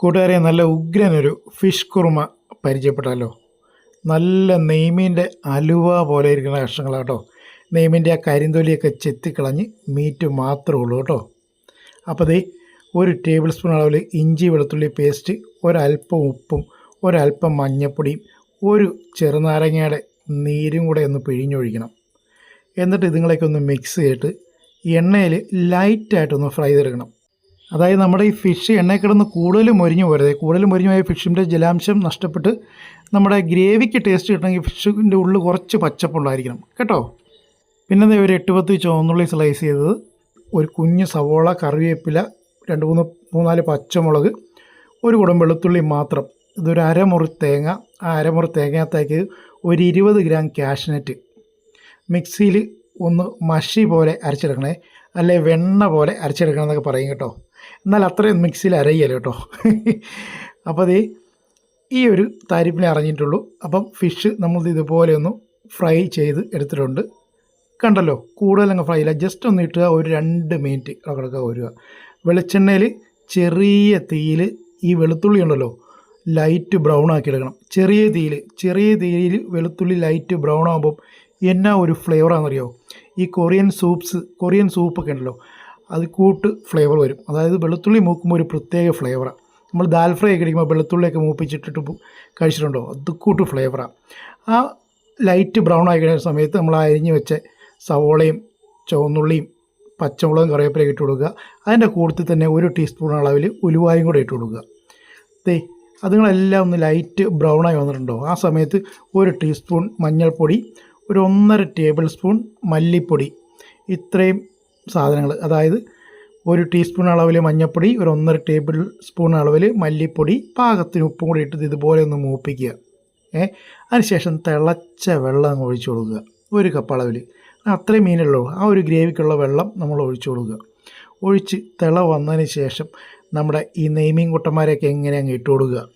കൂട്ടുകാരെ നല്ല ഉഗ്രനൊരു ഫിഷ് കുറുമ പരിചയപ്പെട്ടാലോ? നല്ല നെയ്മീന്റെ അലുവ പോലെ ഇരിക്കുന്ന കഷ്ണങ്ങളാണ് കേട്ടോ നെയ്മീന്റെ ആ കരിന്തൊലിയൊക്കെ ചെത്തിക്കളഞ്ഞ് മീറ്റ് മാത്രമേ ഉള്ളൂ കേട്ടോ. അപ്പോൾ ദേ ഒരു ടേബിൾ സ്പൂൺ അളവിൽ ഇഞ്ചി വെളുത്തുള്ളി പേസ്റ്റ് ഒരല്പം ഉപ്പും ഒരല്പം മഞ്ഞൾപ്പൊടിയും ഒരു ചെറുനാരങ്ങയുടെ നീരും കൂടെ ഒന്ന് പിഴിഞ്ഞൊഴിക്കണം. എന്നിട്ട് ഇതുങ്ങളെയൊക്കെ ഒന്ന് മിക്സ് ചെയ്തിട്ട് എണ്ണയിൽ ലൈറ്റായിട്ടൊന്ന് ഫ്രൈ ചെയ്തെടുക്കണം. അതായത് നമ്മുടെ ഈ ഫിഷ് എണ്ണയിൽ കിടന്ന് കൂടുതൽ മൊരിഞ്ഞു പോരുത്. കൂടുതൽ മൊരിഞ്ഞു പോയ ഫിഷിന്റെ ജലാംശം നഷ്ടപ്പെട്ട് നമ്മുടെ ഗ്രേവിക്ക് ടേസ്റ്റ് കിട്ടണമെങ്കിൽ ഫിഷിന്റെ ഉള്ളിൽ കുറച്ച് പച്ചപ്പുള്ളായിരിക്കണം കേട്ടോ? പിന്നെ ഒരു എട്ട് പത്ത് ചുവന്നുള്ളി സ്ലൈസ് ചെയ്തത്. ഒരു കുഞ്ഞ് സവോള കറിവേപ്പില രണ്ട് മൂന്ന് മൂന്നാൽ പച്ചമുളക് ഒരു കുടം വെളുത്തുള്ളി മാത്രം. ഇതൊരു അരമുറി തേങ്ങ. ആ അരമുറി തേങ്ങയകത്തേക്ക് ഒരു ഇരുപത് ഗ്രാം കാഷ്നറ്റ് മിക്സിയിൽ ഒന്ന് മഷി പോലെ അരച്ചെടുക്കണേ. അല്ലെ വെണ്ണ പോലെ അരച്ചെടുക്കണം എന്നൊക്കെ പറയും കേട്ടോ. എന്നാൽ അത്രയും മിക്സിയിൽ അരയ്യല്ല കേട്ടോ. അപ്പോൾ അതേ ഈ ഒരു താരിപ്പിനെ അറിഞ്ഞിട്ടുള്ളൂ. അപ്പം ഫിഷ് നമ്മൾ ഇതുപോലെ ഒന്ന് ഫ്രൈ ചെയ്ത് എടുത്തിട്ടുണ്ട്. കണ്ടല്ലോ കൂടുതലങ്ങ് ഫ്രൈ ഇല്ല ജസ്റ്റ് ഒന്ന് ഇട്ടുക ഒരു രണ്ട് മിനിറ്റ് കിടക്കുക വരിക വെളിച്ചെണ്ണയിൽ ചെറിയ തീയിൽ ഈ വെളുത്തുള്ളി ഉണ്ടല്ലോ ലൈറ്റ് ബ്രൗൺ ആക്കി എടുക്കണം. ചെറിയ തീയിൽ ചെറിയ തീയിൽ വെളുത്തുള്ളി ലൈറ്റ് ബ്രൗൺ ആകുമ്പം എന്നാ ഒരു ഫ്ലേവറാണെന്നറിയോ? ഈ കൊറിയൻ സൂപ്സ് കൊറിയൻ സൂപ്പൊക്കെ ഉണ്ടല്ലോ അത് കൂട്ട് ഫ്ലേവർ വരും. അതായത് വെളുത്തുള്ളി മൂക്കുമ്പോൾ ഒരു പ്രത്യേക ഫ്ലേവറാണ് നമ്മൾ ദാൽ ഫ്രൈ ഒക്കെ കഴിക്കുമ്പോൾ വെളുത്തുള്ളിയൊക്കെ മൂപ്പിച്ചിട്ടിട്ട് കഴിച്ചിട്ടുണ്ടോ? അത് കൂട്ട് ഫ്ലേവറാണ് ആ. ലൈറ്റ് ബ്രൗൺ ആയി കഴിയുന്ന സമയത്ത് നമ്മൾ അരിഞ്ഞ് വെച്ച സവോളയും ചുവന്നുള്ളിയും പച്ചമുളകും കറിവേപ്പിലേക്ക് ഇട്ട് കൊടുക്കുക. അതിന്റെ കൂട്ടത്തിൽ തന്നെ ഒരു ടീസ്പൂൺ അളവിൽ ഉലുവായും കൂടെ ഇട്ട് കൊടുക്കുക. ദേ അതുങ്ങളെല്ലാം ഒന്ന് ലൈറ്റ് ആയി വന്നിട്ടുണ്ടോ? ആ സമയത്ത് ഒരു ടീസ്പൂൺ മഞ്ഞൾപ്പൊടി ഒരു ഒന്നര ടേബിൾ സ്പൂൺ മല്ലിപ്പൊടി. ഇത്രയും സാധനങ്ങൾ. അതായത് ഒരു ടീസ്പൂൺ അളവിൽ മഞ്ഞൾപ്പൊടി ഒരു ഒന്നര ടേബിൾ സ്പൂൺ അളവിൽ മല്ലിപ്പൊടി പാകത്തിന് ഉപ്പും കൂടി ഇട്ട് ഇതുപോലെ ഒന്ന് മൂപ്പിക്കുക. ഏ അതിനുശേഷം തിളച്ച വെള്ളം അങ്ങ് ഒഴിച്ചു കൊടുക്കുക. ഒരു കപ്പ് അളവിൽ. അത്രയും മീനുള്ളൂ ആ ഒരു ഗ്രേവിക്കുള്ള വെള്ളം നമ്മൾ ഒഴിച്ചു കൊടുക്കുക. ഒഴിച്ച് തിള വന്നതിന് ശേഷം നമ്മുടെ ഈ നെയ്മീൻ കുട്ടന്മാരെയൊക്കെ എങ്ങനെ അങ്ങ് ഇട്ട് കൊടുക്കുക.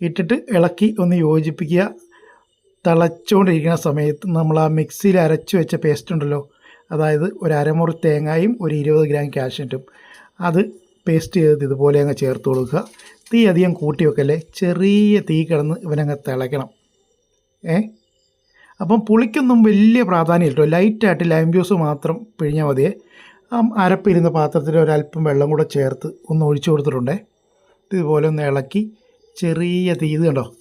ഇട്ടിട്ട് ഇളക്കി ഒന്ന് യോജിപ്പിക്കുക. തിളച്ചുകൊണ്ടിരിക്കുന്ന സമയത്ത് നമ്മൾ ആ മിക്സിയിൽ അരച്ചു വെച്ച പേസ്റ്റ് ഉണ്ടല്ലോ അതായത് ഒരു അരമുറി തേങ്ങയും ഒരു ഇരുപത് ഗ്രാം കാഷ്യറ്റും അത് പേസ്റ്റ് ചെയ്ത് ഇതുപോലെ അങ്ങ് ചേർത്ത് കൊടുക്കുക. തീ അധികം കൂട്ടി വെക്കല്ലേ? ചെറിയ തീ കിടന്ന് ഇവനങ്ങ് തിളയ്ക്കണം. ഏ? അപ്പം പുളിക്കൊന്നും വലിയ പ്രാധാന്യം കേട്ടോ ലൈറ്റായിട്ട് ലൈം ജ്യൂസ് മാത്രം പിഴിഞ്ഞാൽ മതിയേ. ആ അരപ്പിരുന്ന പാത്രത്തിൽ ഒരല്പം വെള്ളം കൂടെ ചേർത്ത് ഒന്ന് ഒഴിച്ചു കൊടുത്തിട്ടുണ്ടേ. ഇതുപോലെ ഒന്ന് ഇളക്കി ചെറിയ തീ ഇത് കണ്ടോ?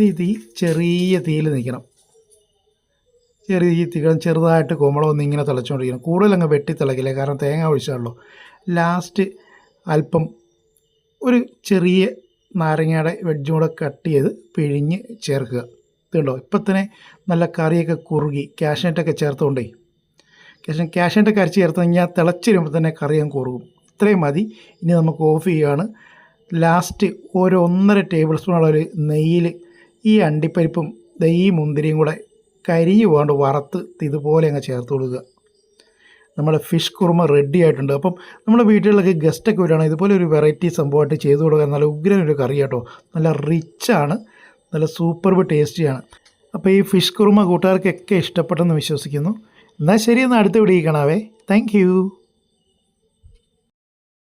ഇത് തീ ചെറിയ തീയിൽ നിൽക്കണം. ചെറിയ ഈ തികളും ചെറുതായിട്ട് കുമ്പളം ഒന്ന് ഇങ്ങനെ തിളച്ചുകൊണ്ടിരിക്കണം കൂടുതലങ്ങ് വെട്ടി തിളക്കില്ല കാരണം തേങ്ങ ഒഴിച്ചാണല്ലോ ലാസ്റ്റ് അല്പം ഒരു ചെറിയ നാരങ്ങയുടെ വെഡ്ജും കൂടെ കട്ട് ചെയ്ത് പിഴിഞ്ഞ് ചേർക്കുക. ഇതുണ്ടോ ഇപ്പം തന്നെ നല്ല കറിയൊക്കെ കുറുകി കാഷ്നട്ടൊക്കെ ചേർത്തുകൊണ്ടേ കാഷ്ന കാഷ്നട്ടൊക്കെ അരച്ച് ചേർത്ത് കഴിഞ്ഞാൽ തിളച്ചിരുമ്പോൾ തന്നെ കറി അങ്ങ് കുറുകും. ഇത്രയും മതി. ഇനി നമുക്ക് ഓഫ് ചെയ്യുകയാണ്. ലാസ്റ്റ് ഒരു ഒന്നര ടേബിൾ സ്പൂൺ അളവിൽ നെയ്യിൽ ഈ അണ്ടിപ്പരിപ്പും ദൈ മുന്തിരിയും കൂടെ കരിഞ്ഞു പോകാണ്ട് വറുത്ത് ഇതുപോലെ അങ്ങ് ചേർത്ത് കൊടുക്കുക. നമ്മുടെ ഫിഷ് കുറുമ റെഡി ആയിട്ടുണ്ട്. അപ്പം നമ്മുടെ വീട്ടിലൊക്കെ ഗസ്റ്റൊക്കെ വരികയാണെങ്കിൽ ഇതുപോലെ ഒരു വെറൈറ്റി സംഭവമായിട്ട് ചെയ്തു കൊടുക്കുക. നല്ല ഉഗ്രൻ ഒരു കറി കേട്ടോ. നല്ല റിച്ചാണ് നല്ല സൂപ്പർബ് ടേസ്റ്റിയാണ് അപ്പോൾ ഈ ഫിഷ് കുറുമ കൂട്ടുകാർക്കൊക്കെ ഇഷ്ടപ്പെട്ടെന്ന് വിശ്വസിക്കുന്നു. എന്നാൽ ശരി എന്നാൽ അടുത്ത വീഡിയോ കാണാവേ. താങ്ക്